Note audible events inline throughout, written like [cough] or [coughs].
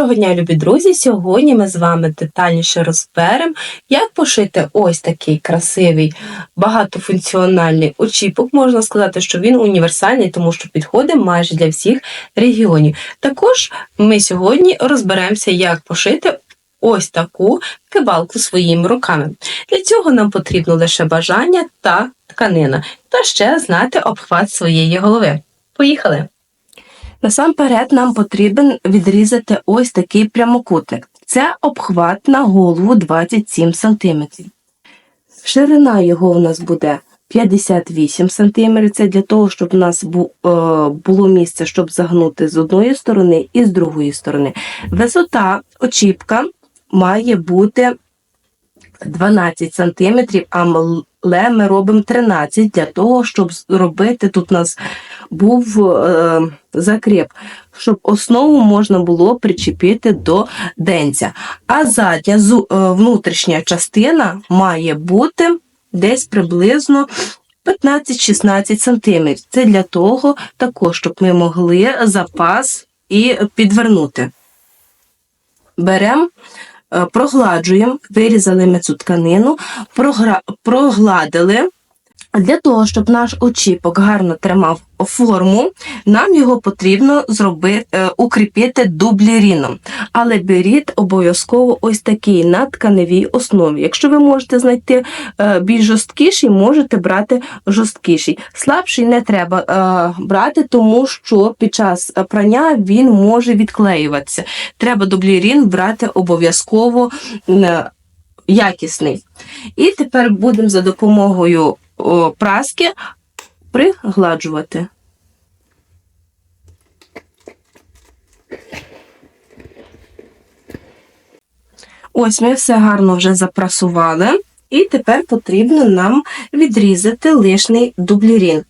Доброго дня, любі друзі! Сьогодні ми з вами детальніше розберемо, як пошити ось такий красивий багатофункціональний очіпок. Можна сказати, що він універсальний, тому що підходить майже для всіх регіонів. Також ми сьогодні розберемося, як пошити ось таку кибалку своїми руками. Для цього нам потрібно лише бажання та тканина, та ще знати обхват своєї голови. Поїхали! Насамперед нам потрібен відрізати ось такий прямокутник. Це обхват на голову 27 см. Ширина його у нас буде 58 см. Це для того, щоб у нас е, було місце, щоб загнути з одної сторони і з другої сторони. Висота очіпка має бути 12 см, але ми робимо 13 для того, щоб зробити тут у нас був е, закріп, щоб основу можна було причепити до денця. А задня е, внутрішня частина має бути десь приблизно 15-16 см. Це для того, також, щоб ми могли запас і підвернути. Беремо, е, прогладжуємо, вирізали ми цю тканину, програ- прогладили. Для того, щоб наш очіпок гарно тримав форму, нам його потрібно зробити, е, укріпити дубліріном. Але беріть обов'язково ось такий на тканевій основі. Якщо ви можете знайти е, більш жорсткіший, можете брати жорсткіший. Слабший не треба е, брати, тому що під час прання він може відклеюватися. Треба дублірін брати обов'язково е, якісний. І тепер будемо за допомогою праски пригладжувати. Ось ми все гарно вже запрасували, і тепер потрібно нам відрізати лишній дублірін.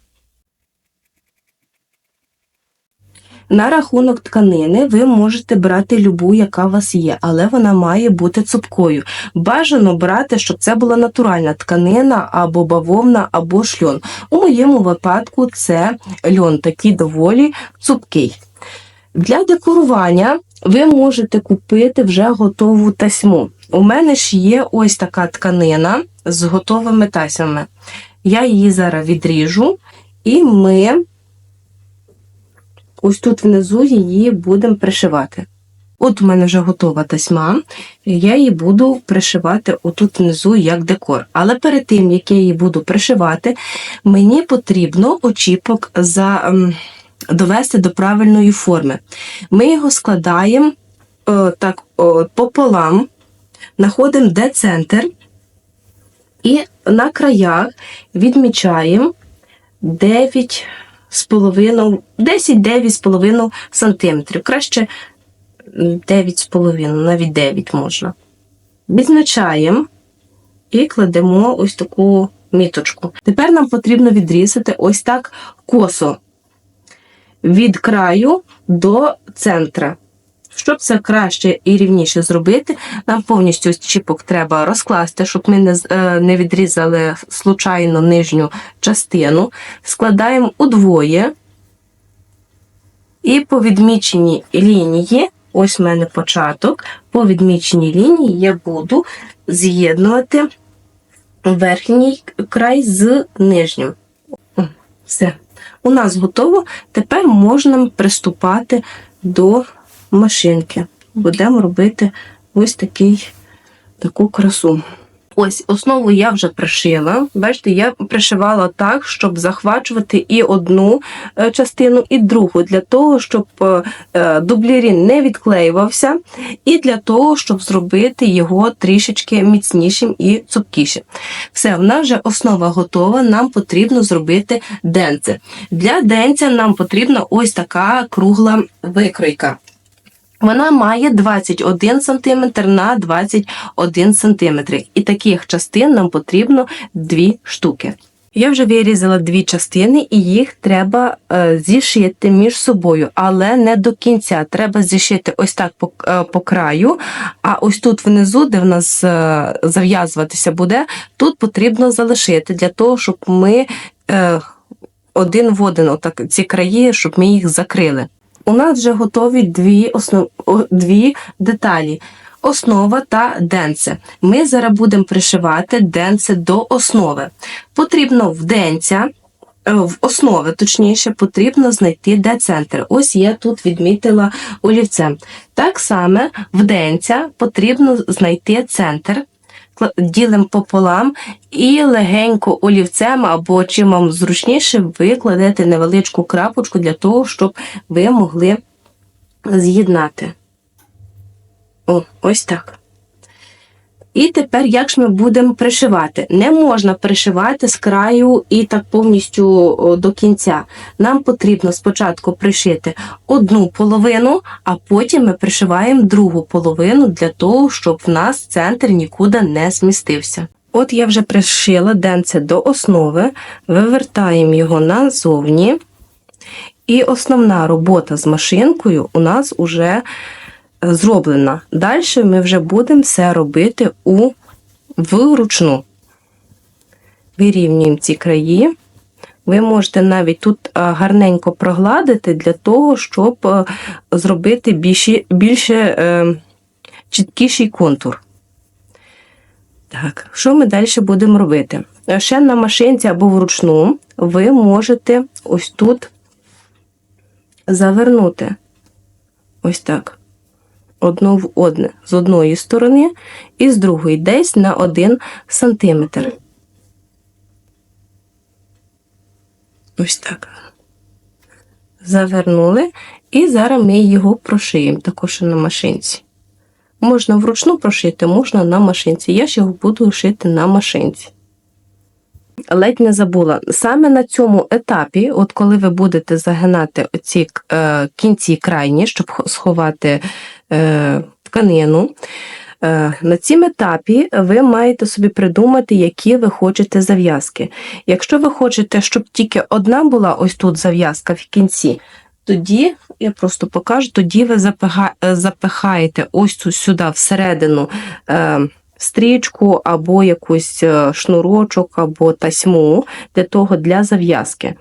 На рахунок тканини ви можете брати любу, яка у вас є, але вона має бути цупкою. Бажано брати, щоб це була натуральна тканина або бавовна, або шльон. У моєму випадку це льон, такий доволі цупкий. Для декорування ви можете купити вже готову тасьму. У мене ж є ось така тканина з готовими тасями. Я її зараз відріжу, і ми ось тут внизу її будемо пришивати. От у мене вже готова тасьма, я її буду пришивати отут внизу як декор. Але перед тим, як я її буду пришивати, мені потрібно очіпок за, довести до правильної форми. Ми його складаємо о, так, о, пополам, знаходимо де центр, і на краях відмічаємо 9 з половиною, 10-9,5 сантиметрів. Краще 9,5, навіть 9 можна. Відзначаємо і кладемо ось таку міточку. Тепер нам потрібно відрізати ось так косо від краю до центра. Щоб це краще і рівніше зробити, нам повністю чіпок треба розкласти, щоб ми не, е, не відрізали случайно нижню частину. Складаємо удвоє. І по відміченій лінії, ось в мене початок, по відміченій лінії я буду з'єднувати верхній край з нижнім. Все. У нас готово. Тепер можна приступати до машинки. Будемо робити ось такий, таку красу. Ось основу я вже пришила. Бачите, я пришивала так, щоб захвачувати і одну е, частину, і другу, для того, щоб е, е, дублірін не відклеювався, і для того, щоб зробити його трішечки міцнішим і цупкішим. Все, в нас вже основа готова, нам потрібно зробити денце. Для денця нам потрібна ось така кругла викройка. Вона має 21 см на 21 см. І таких частин нам потрібно дві штуки. Я вже вирізала дві частини, і їх треба е, зішити між собою, але не до кінця. Треба зішити ось так по, е, по краю. А ось тут внизу, де в нас е, зав'язуватися буде, тут потрібно залишити для того, щоб ми один в один, отак ці краї, щоб ми їх закрили. У нас вже готові дві, основ... дві деталі. Основа та денце. Ми зараз будемо пришивати денце до основи. Потрібно в денця, е, в основи, точніше, потрібно знайти де центр. Ось я тут відмітила олівцем. Так само в денця потрібно знайти центр. Ділимо пополам і легенько олівцем або чим вам зручніше, ви кладете невеличку крапочку для того, щоб ви могли з'єднати. О, ось так. І тепер як ж ми будемо пришивати? Не можна пришивати з краю і так повністю до кінця. Нам потрібно спочатку пришити одну половину, а потім ми пришиваємо другу половину для того, щоб в нас центр нікуди не змістився. От я вже пришила денце до основи, вивертаємо його назовні. І основна робота з машинкою у нас уже зроблена. Далі ми вже будемо все робити у вручну. Вирівнюємо ці краї. Ви можете навіть тут е, гарненько прогладити для того, щоб е, зробити більше, більше чіткіший контур. Так, що ми далі будемо робити? Е, Ще на машинці або вручну ви можете ось тут завернути. Ось так. Одну в одне з одної сторони і з другої десь на 1 сантиметр. Ось так. Завернули, і зараз ми його прошиємо також на машинці. Можна вручну прошити, можна на машинці. Я ж його буду шити на машинці. Ледь не забула. Саме на цьому етапі, от коли ви будете загинати оці е, кінці крайні, щоб сховати тканину, е, на цім етапі ви маєте собі придумати, які ви хочете зав'язки. Якщо ви хочете, щоб тільки одна була ось тут зав'язка в кінці, тоді, я просто покажу, тоді ви е, запихаєте ось тут сюди всередину. Е, стрічку або якусь е, шнурочок, або тасьму для того для зав'язки.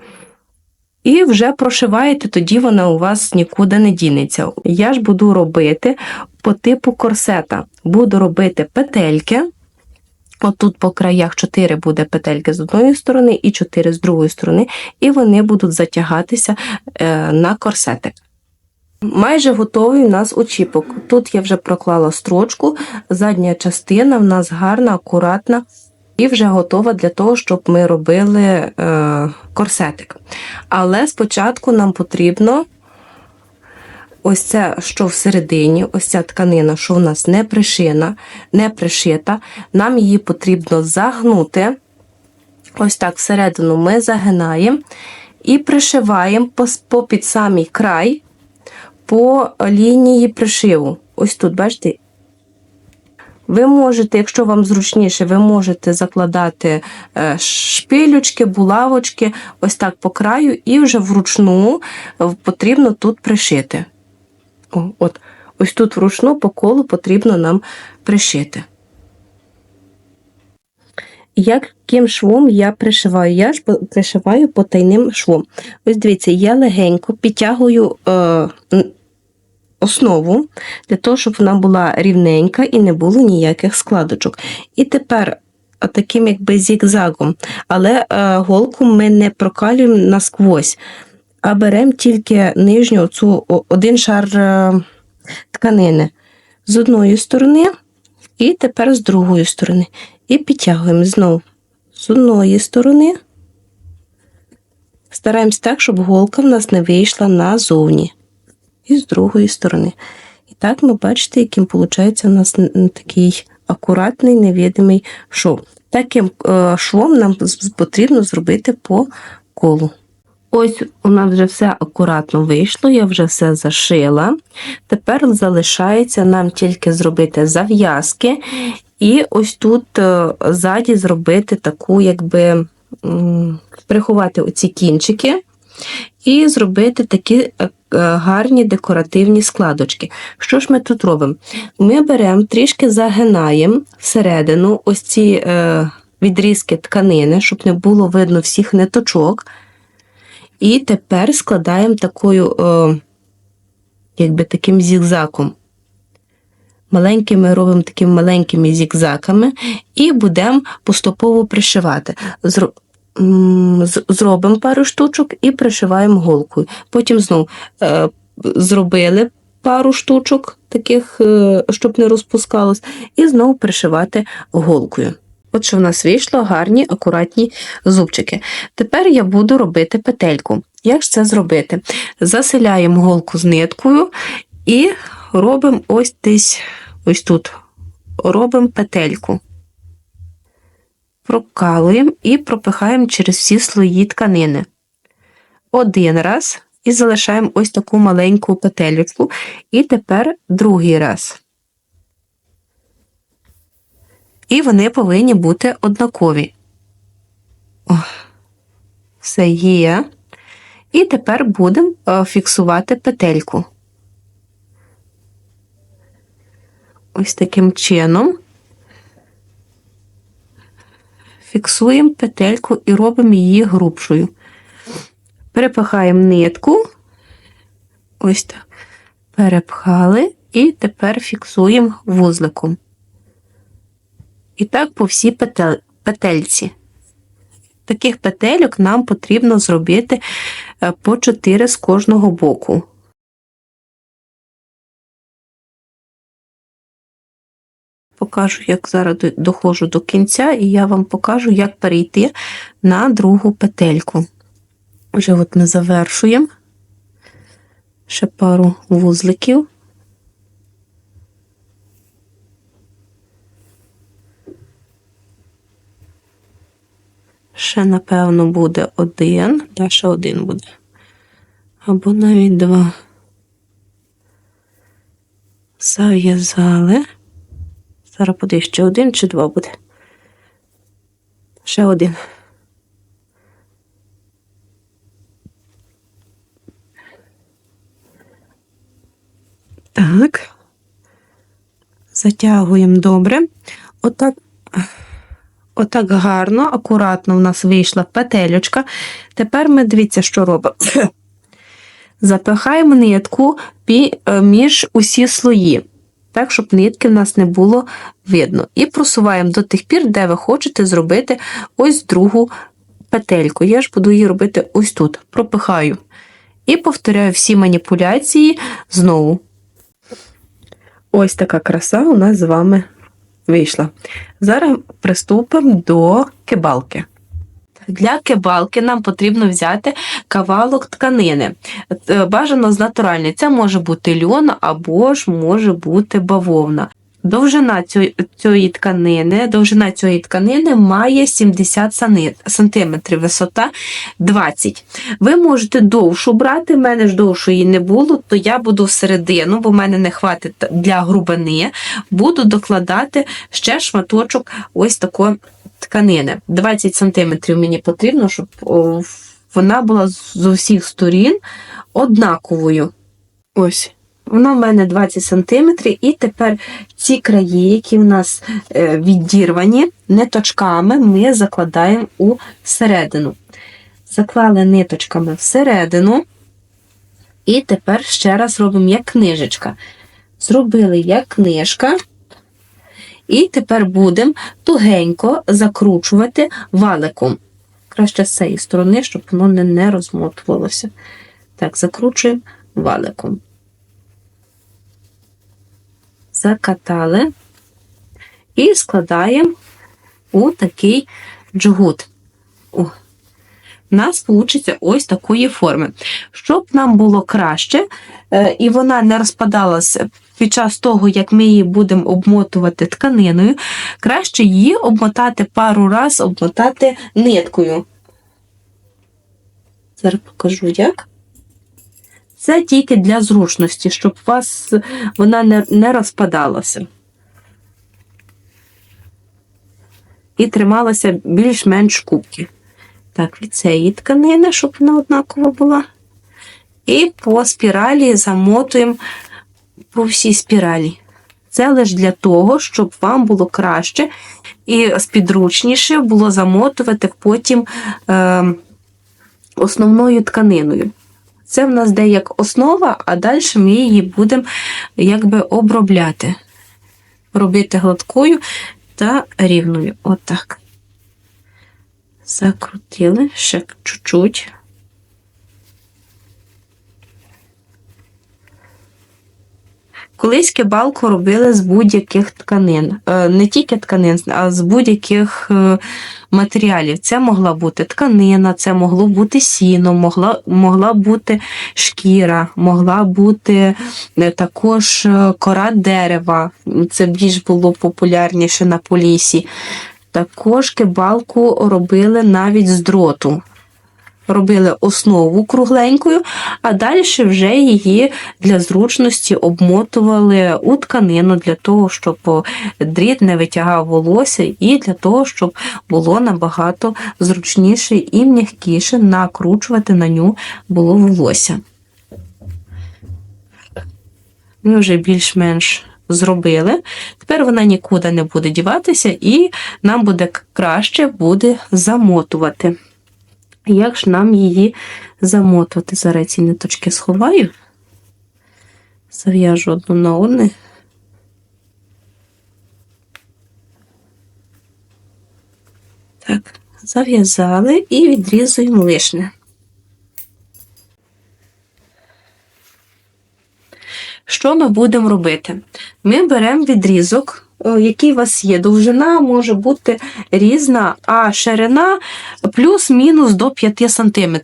І вже прошиваєте, тоді вона у вас нікуди не дінеться. Я ж буду робити по типу корсета. Буду робити петельки. Отут по краях 4 буде петельки з одної сторони і 4 з другої сторони, і вони будуть затягатися е, на корсетик. Майже готовий у нас очіпок. Тут я вже проклала строчку, задня частина в нас гарна, акуратна і вже готова для того, щоб ми робили е, корсетик. Але спочатку нам потрібно ось це, що всередині, ось ця тканина, що в нас не пришина, не пришита, нам її потрібно загнути. Ось так всередину ми загинаємо і пришиваємо по, по під самий край по лінії пришиву. Ось тут, бачите? Ви можете, якщо вам зручніше, ви можете закладати е, шпилючки, булавочки, ось так по краю, і вже вручну е, потрібно тут пришити. От, ось тут вручну по колу потрібно нам пришити. Яким швом я пришиваю? Я ж пришиваю потайним швом. Ось дивіться, я легенько підтягую е, основу для того, щоб вона була рівненька і не було ніяких складочок. І тепер таким якби зігзагом, але е, голку ми не прокалюємо насквозь, а беремо тільки нижню цю один шар е, тканини з одної сторони, і тепер з другої сторони. І підтягуємо знову з одної сторони. Стараємось так, щоб голка в нас не вийшла назовні. І з другої сторони. І так ми бачите, яким виходить у нас такий акуратний невидимий шов. Таким е, швом нам потрібно зробити по колу. Ось у нас вже все акуратно вийшло, я вже все зашила. Тепер залишається нам тільки зробити зав'язки, і ось тут е, ззаді зробити таку, якби приховати оці кінчики і зробити такі е, е, гарні декоративні складочки. Що ж ми тут робимо? Ми беремо, трішки загинаємо всередину ось ці е, відрізки тканини, щоб не було видно всіх ниточок. І тепер складаємо такою якби таким зігзаком. Маленькими робимо такими маленькими зігзаками і будемо поступово пришивати. Зробимо пару штучок і пришиваємо голкою. Потім знову е, зробили пару штучок, таких, е, щоб не розпускалось, і знову пришивати голкою. От що в нас вийшло гарні, акуратні зубчики. Тепер я буду робити петельку. Як ж це зробити? Заселяємо голку з ниткою і робимо ось десь ось тут. Робимо петельку. Прокалуємо і пропихаємо через всі слої тканини. Один раз і залишаємо ось таку маленьку петельку. І тепер другий раз. І вони повинні бути однакові. О, все є. І тепер будемо е, фіксувати петельку. Ось таким чином фіксуємо петельку і робимо її грубшою. Перепихаємо нитку. Ось так. Перепхали, і тепер фіксуємо вузликом. І так по всій петель, петельці. Таких петельок нам потрібно зробити е, по 4 з кожного боку. Покажу, як зараз доходжу до кінця, і я вам покажу, як перейти на другу петельку. Вже от ми завершуємо. Ще пару вузликів. Ще, напевно, буде один, та ще один буде. Або навіть два. Зав'язали. Зараз подивись, ще один чи два буде. Ще один. Так. Затягуємо добре. Отак. Отак гарно, акуратно в нас вийшла петельочка. Тепер ми дивіться, що робимо. [coughs] Запихаємо нитку е, між усі слої, так, щоб нитки в нас не було видно. І просуваємо до тих пір, де ви хочете зробити ось другу петельку. Я ж буду її робити ось тут. Пропихаю. І повторяю всі маніпуляції знову. Ось така краса у нас з вами вийшла. Зараз приступимо до кибалки. Для кибалки нам потрібно взяти кавалок тканини. Е, Бажано з натуральної. Це може бути льон або ж може бути бавовна. Довжина цієї, тканини, довжина цієї тканини має 70 сани- сантиметрів, висота 20. Ви можете довшу брати, в мене ж довшої не було, то я буду всередину, бо в мене не хватить для грубини, буду докладати ще шматочок ось такої тканини. 20 см мені потрібно, щоб вона була з усіх сторін однаковою. Ось. Вона в мене 20 см, і тепер ці краї, які в нас е, відірвані ниточками, ми закладаємо у середину. Заклали ниточками всередину, і тепер ще раз робимо як книжечка. Зробили як книжка, і тепер будемо тугенько закручувати валиком. Краще з цієї сторони, щоб воно не, не розмотувалося. Так, закручуємо валиком. Закатали і складаємо у такий джгут. У нас вийде ось такої форми. Щоб нам було краще, е, і вона не розпадалася під час того, як ми її будемо обмотувати тканиною, краще її обмотати пару раз, обмотати ниткою. Зараз покажу як. Це тільки для зручності, щоб у вас вона не, не розпадалася. І трималася більш-менш кубки. Так, від цієї тканини, щоб вона однакова була. І по спіралі замотуємо по всій спіралі. Це лише для того, щоб вам було краще і спідручніше було замотувати потім е, основною тканиною. Це в нас де як основа, а далі ми її будемо якби обробляти. Робити гладкою та рівною. Отак. Закрутили ще чуть-чуть. Колись кибалку робили з будь-яких тканин. Е, Не тільки тканин, а з будь-яких е, матеріалів. Це могла бути тканина, це могло бути сіно, могла, могла бути шкіра, могла бути е, також кора дерева. Це більш було популярніше на полісі. Також кибалку робили навіть з дроту. Робили основу кругленькою, а далі вже її для зручності обмотували у тканину для того, щоб дріт не витягав волосся, і для того, щоб було набагато зручніше і м'якіше накручувати на ню було волосся. Ми вже більш-менш зробили. Тепер вона нікуди не буде діватися, і нам буде краще буде замотувати. Як ж нам її замотувати? Зараз ці ниточки сховаю, зав'яжу одну на одне. Так, зав'язали і відрізуємо лишнє. Що ми будемо робити? Ми беремо відрізок, який у вас є. Довжина може бути різна, а ширина плюс-мінус до 5 см.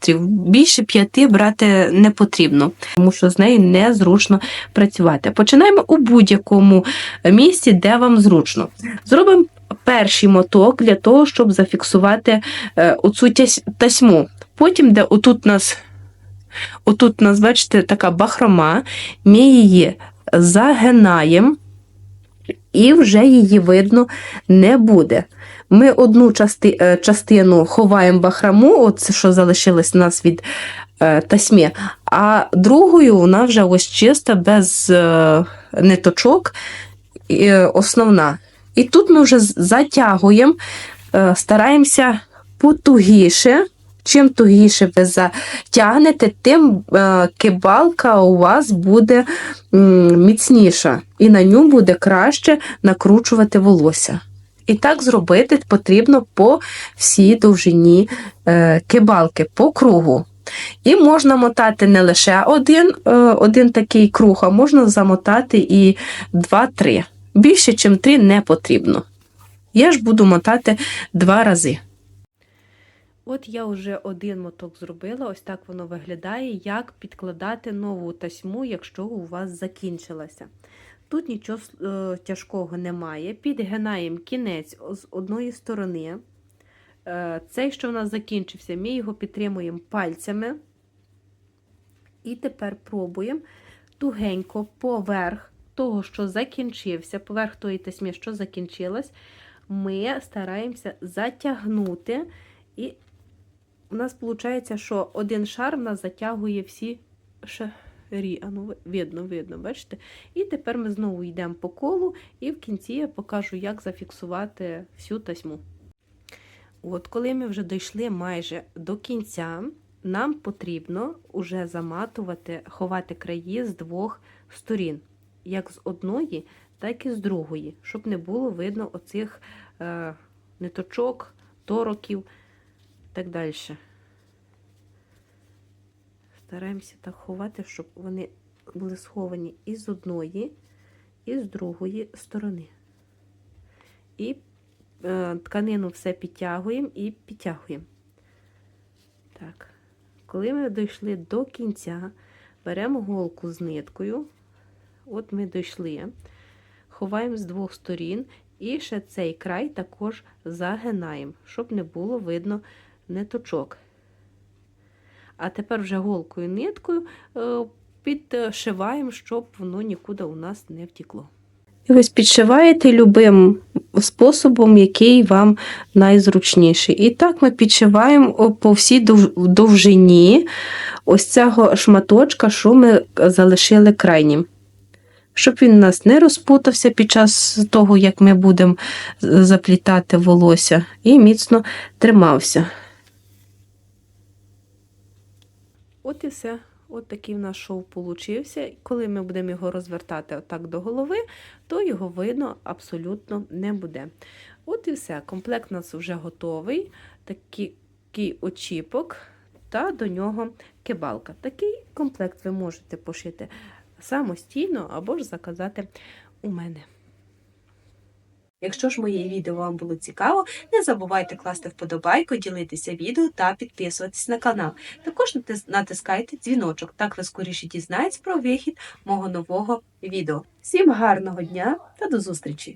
Більше 5 брати не потрібно, тому що з нею незручно працювати. Починаємо у будь-якому місці, де вам зручно. Зробимо перший моток для того, щоб зафіксувати е, оцю тасьму. Потім, де отут нас Отут у нас, бачите, така бахрома, ми її загинаємо, і вже її видно не буде. Ми одну части, е, частину ховаємо бахрому, от що залишилось у нас від е, тасьми, а другою вона вже ось чиста, без е, ниточок, е, основна. І тут ми вже затягуємо, е, стараємося потугіше. Чим тугіше ви затягнете, тим е, кибалка у вас буде міцніша, і на ню буде краще накручувати волосся. І так зробити потрібно по всій довжині е, кибалки, по кругу. І можна мотати не лише один, е, один такий круг, а можна замотати і два-три. Більше, ніж три, не потрібно. Я ж буду мотати два рази. От я вже один моток зробила, ось так воно виглядає, як підкладати нову тасьму, якщо у вас закінчилася. Тут нічого е, тяжкого немає. Підгинаємо кінець з одної сторони. Е, цей, що в нас закінчився, ми його підтримуємо пальцями. І тепер пробуємо тугенько поверх того, що закінчився, поверх тої тасьми, що закінчилась, ми стараємося затягнути. І у нас виходить, що один шар в нас затягує всі шарі. А ну, видно, видно, бачите? І тепер ми знову йдемо по колу, і в кінці я покажу, як зафіксувати всю тасьму. От, коли ми вже дійшли майже до кінця, нам потрібно уже заматувати, ховати краї з двох сторін, як з одної, так і з другої, щоб не було видно оцих е, ниточок, тороків так далі. Стараємося так ховати, щоб вони були сховані і з одної, і з другої сторони. І е, тканину все підтягуємо і підтягуємо. Так. Коли ми дійшли до кінця, беремо голку з ниткою. От ми дійшли, ховаємо з двох сторін, і ще цей край також загинаємо, щоб не було видно ниточок. А тепер вже голкою ниткою е, підшиваємо, щоб воно нікуди у нас не втекло. І ось підшиваєте любим способом, який вам найзручніший. І так ми підшиваємо по всій довжині ось цього шматочка, що ми залишили крайнім. Щоб він у нас не розпутався під час того, як ми будемо заплітати волосся, і міцно тримався. От і все. От такий в нас шов получився. Коли ми будемо його розвертати отак до голови, то його видно абсолютно не буде. От і все. Комплект у нас вже готовий. Такий, очіпок та до нього кибалка. Такий комплект ви можете пошити самостійно або ж заказати у мене. Якщо ж моє відео вам було цікаво, не забувайте класти вподобайку, ділитися відео та підписуватись на канал. Також натискайте дзвіночок, так ви скоріше дізнаєтесь про вихід мого нового відео. Всім гарного дня та до зустрічі!